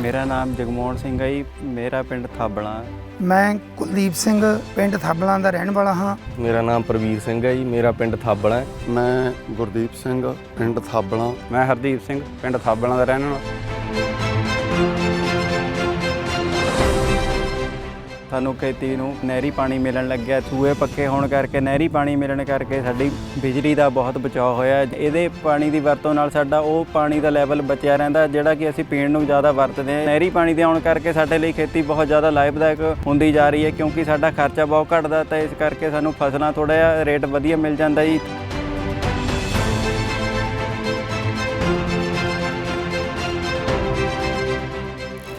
ਮੇਰਾ ਨਾਮ ਜਗਮੋਹਨ ਸਿੰਘ ਹੈ ਜੀ ਮੇਰਾ ਪਿੰਡ ਥਾਬਲਾ। ਮੈਂ ਕੁਲਦੀਪ ਸਿੰਘ ਪਿੰਡ ਥਾਬਲਾ ਦਾ ਰਹਿਣ ਵਾਲਾ ਹਾਂ। ਮੇਰਾ ਨਾਮ ਪ੍ਰਵੀਰ ਸਿੰਘ ਹੈ ਜੀ ਮੇਰਾ ਪਿੰਡ ਥਾਬਲਾ ਮੈਂ ਗੁਰਦੀਪ ਸਿੰਘ ਪਿੰਡ ਥਾਬਲਾ। ਮੈਂ ਹਰਦੀਪ ਸਿੰਘ ਪਿੰਡ ਥਾਬਲਾ ਦਾ ਰਹਿਣ ਵਾਲਾ। ਸਾਨੂੰ ਖੇਤੀ ਨੂੰ ਨਹਿਰੀ ਪਾਣੀ ਮਿਲਣ ਲੱਗਿਆ ਸੂਏ ਪੱਕੇ ਹੋਣ ਕਰਕੇ, ਨਹਿਰੀ ਪਾਣੀ ਮਿਲਣ ਕਰਕੇ ਸਾਡੀ ਬਿਜਲੀ ਦਾ ਬਹੁਤ ਬਚਾਅ ਹੋਇਆ। ਇਹਦੇ ਪਾਣੀ ਦੀ ਵਰਤੋਂ ਨਾਲ ਸਾਡਾ ਉਹ ਪਾਣੀ ਦਾ ਲੈਵਲ ਬਚਿਆ ਰਹਿੰਦਾ, ਜਿਹੜਾ ਕਿ ਅਸੀਂ ਪੀਣ ਨੂੰ ਜ਼ਿਆਦਾ ਵਰਤਦੇ ਹਾਂ। ਨਹਿਰੀ ਪਾਣੀ ਦੇ ਆਉਣ ਕਰਕੇ ਸਾਡੇ ਲਈ ਖੇਤੀ ਬਹੁਤ ਜ਼ਿਆਦਾ ਲਾਭਦਾਇਕ ਹੁੰਦੀ ਜਾ ਰਹੀ ਹੈ, ਕਿਉਂਕਿ ਸਾਡਾ ਖਰਚਾ ਬਹੁਤ ਘਟਦਾ, ਤਾਂ ਇਸ ਕਰਕੇ ਸਾਨੂੰ ਫਸਲਾਂ ਥੋੜਾ ਜਿਹਾ ਰੇਟ ਵਧੀਆ ਮਿਲ ਜਾਂਦਾ ਜੀ।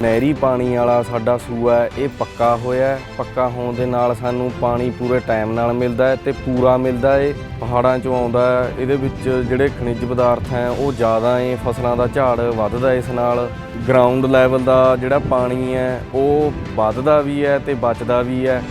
ਨਹਿਰੀ ਪਾਣੀ ਵਾਲਾ ਸਾਡਾ ਸੂਆ ਇਹ ਪੱਕਾ ਹੋਇਆ ਪੱਕਾ ਹੋਣ ਦੇ ਨਾਲ ਸਾਨੂੰ ਪਾਣੀ ਪੂਰੇ ਟਾਈਮ ਨਾਲ ਮਿਲਦਾ ਹੈ ਤੇ ਪੂਰਾ ਮਿਲਦਾ ਹੈ। ਪਹਾੜਾਂ ਚੋਂ ਆਉਂਦਾ ਹੈ। ਇਹਦੇ ਵਿੱਚ ਜਿਹੜੇ ਖਣਿਜ ਪਦਾਰਥ ਹੈ, ਉਹ ਜ਼ਿਆਦਾ ਹੈ ਫਸਲਾਂ ਦਾ ਝਾੜ ਵੱਧਦਾ ਇਸ ਨਾਲ। ਗਰਾਊਂਡ ਲੈਵਲ ਦਾ ਜਿਹੜਾ ਪਾਣੀ ਹੈ, ਉਹ ਵੱਧਦਾ ਵੀ ਹੈ ਤੇ ਬਚਦਾ ਵੀ ਹੈ।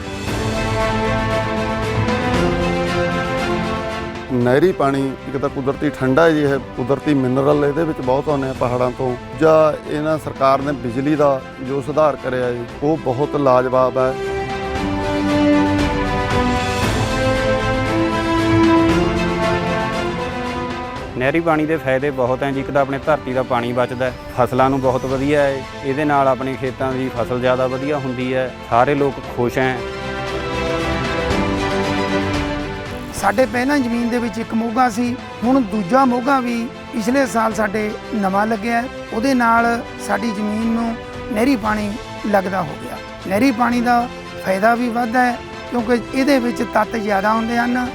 ਨਹਿਰੀ ਪਾਣੀ ਇੱਕ ਤਾਂ ਕੁਦਰਤੀ ਠੰਡਾ ਜੀ ਹੈ, ਕੁਦਰਤੀ ਮਿਨਰਲ ਇਹਦੇ ਵਿੱਚ ਬਹੁਤ ਆਉਂਦੇ ਆ ਪਹਾੜਾਂ ਤੋਂ। ਜਾਂ ਇਹਨਾਂ ਸਰਕਾਰ ਨੇ ਬਿਜਲੀ ਦਾ ਜੋ ਸੁਧਾਰ ਕਰਿਆ ਜੀ ਉਹ ਬਹੁਤ ਲਾਜਵਾਬ ਹੈ। ਨਹਿਰੀ ਪਾਣੀ ਦੇ ਫਾਇਦੇ ਬਹੁਤ ਹੈ ਜੀ, ਇੱਕ ਤਾਂ ਆਪਣੇ ਧਰਤੀ ਦਾ ਪਾਣੀ ਬਚਦਾ ਫਸਲਾਂ ਨੂੰ ਬਹੁਤ ਵਧੀਆ ਹੈ। ਇਹਦੇ ਨਾਲ ਆਪਣੇ ਖੇਤਾਂ ਦੀ ਫਸਲ ਜ਼ਿਆਦਾ ਵਧੀਆ ਹੁੰਦੀ ਹੈ, ਸਾਰੇ ਲੋਕ ਖੁਸ਼ ਹੈ। ਸਾਡੇ ਪਹਿਲਾਂ ਜ਼ਮੀਨ ਦੇ ਵਿੱਚ ਇੱਕ ਮੋਗਾ ਸੀ, ਹੁਣ ਦੂਜਾ ਮੋਗਾ ਵੀ ਪਿਛਲੇ ਸਾਲ ਸਾਡੇ ਨਵਾਂ ਲੱਗਿਆ ਉਹਦੇ ਨਾਲ ਸਾਡੀ ਜ਼ਮੀਨ ਨੂੰ ਨਹਿਰੀ ਪਾਣੀ ਲੱਗਦਾ ਹੋ ਗਿਆ। ਨਹਿਰੀ ਪਾਣੀ ਦਾ ਫਾਇਦਾ ਵੀ ਵੱਧਦਾ ਹੈ, ਕਿਉਂਕਿ ਇਹਦੇ ਵਿੱਚ ਤੱਤ ਜ਼ਿਆਦਾ ਹੁੰਦੇ ਹਨ।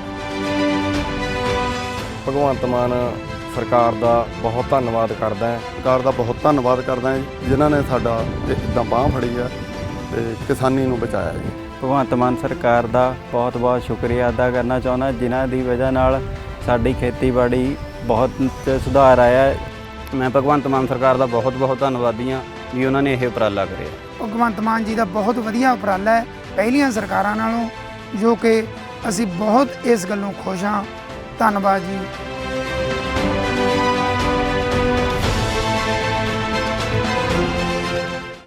ਭਗਵੰਤ ਮਾਨ ਸਰਕਾਰ ਦਾ ਬਹੁਤ ਧੰਨਵਾਦ ਕਰਦਾ ਹਾਂ। ਸਰਕਾਰ ਦਾ ਬਹੁਤ ਧੰਨਵਾਦ ਕਰਦਾ ਹਾਂ ਜਿਨ੍ਹਾਂ ਨੇ ਸਾਡਾ ਇਦਾਂ ਬਾਹ ਫੜੀ ਹੈ ਤੇ ਕਿਸਾਨੀ ਨੂੰ ਬਚਾਇਆ ਜੀ। ਭਗਵੰਤ ਮਾਨ ਸਰਕਾਰ ਦਾ ਬਹੁਤ ਬਹੁਤ ਸ਼ੁਕਰੀਆ ਅਦਾ ਕਰਨਾ ਚਾਹੁੰਦਾ, ਜਿਨ੍ਹਾਂ ਦੀ ਵਜ੍ਹਾ ਨਾਲ ਸਾਡੀ ਖੇਤੀਬਾੜੀ ਬਹੁਤ ਸੁਧਾਰ ਆਇਆ ਮੈਂ ਭਗਵੰਤ ਮਾਨ ਸਰਕਾਰ ਦਾ ਬਹੁਤ ਬਹੁਤ ਧੰਨਵਾਦੀ ਹਾਂ ਵੀ ਉਹਨਾਂ ਨੇ ਇਹ ਉਪਰਾਲਾ ਕਰਿਆ। ਭਗਵੰਤ ਮਾਨ ਜੀ ਦਾ ਬਹੁਤ ਵਧੀਆ ਉਪਰਾਲਾ ਹੈ, ਪਹਿਲੀਆਂ ਸਰਕਾਰਾਂ ਨਾਲੋਂ, ਜੋ ਕਿ ਅਸੀਂ ਬਹੁਤ ਇਸ ਗੱਲੋਂ ਖੁਸ਼ ਹਾਂ। ਧੰਨਵਾਦ ਜੀ।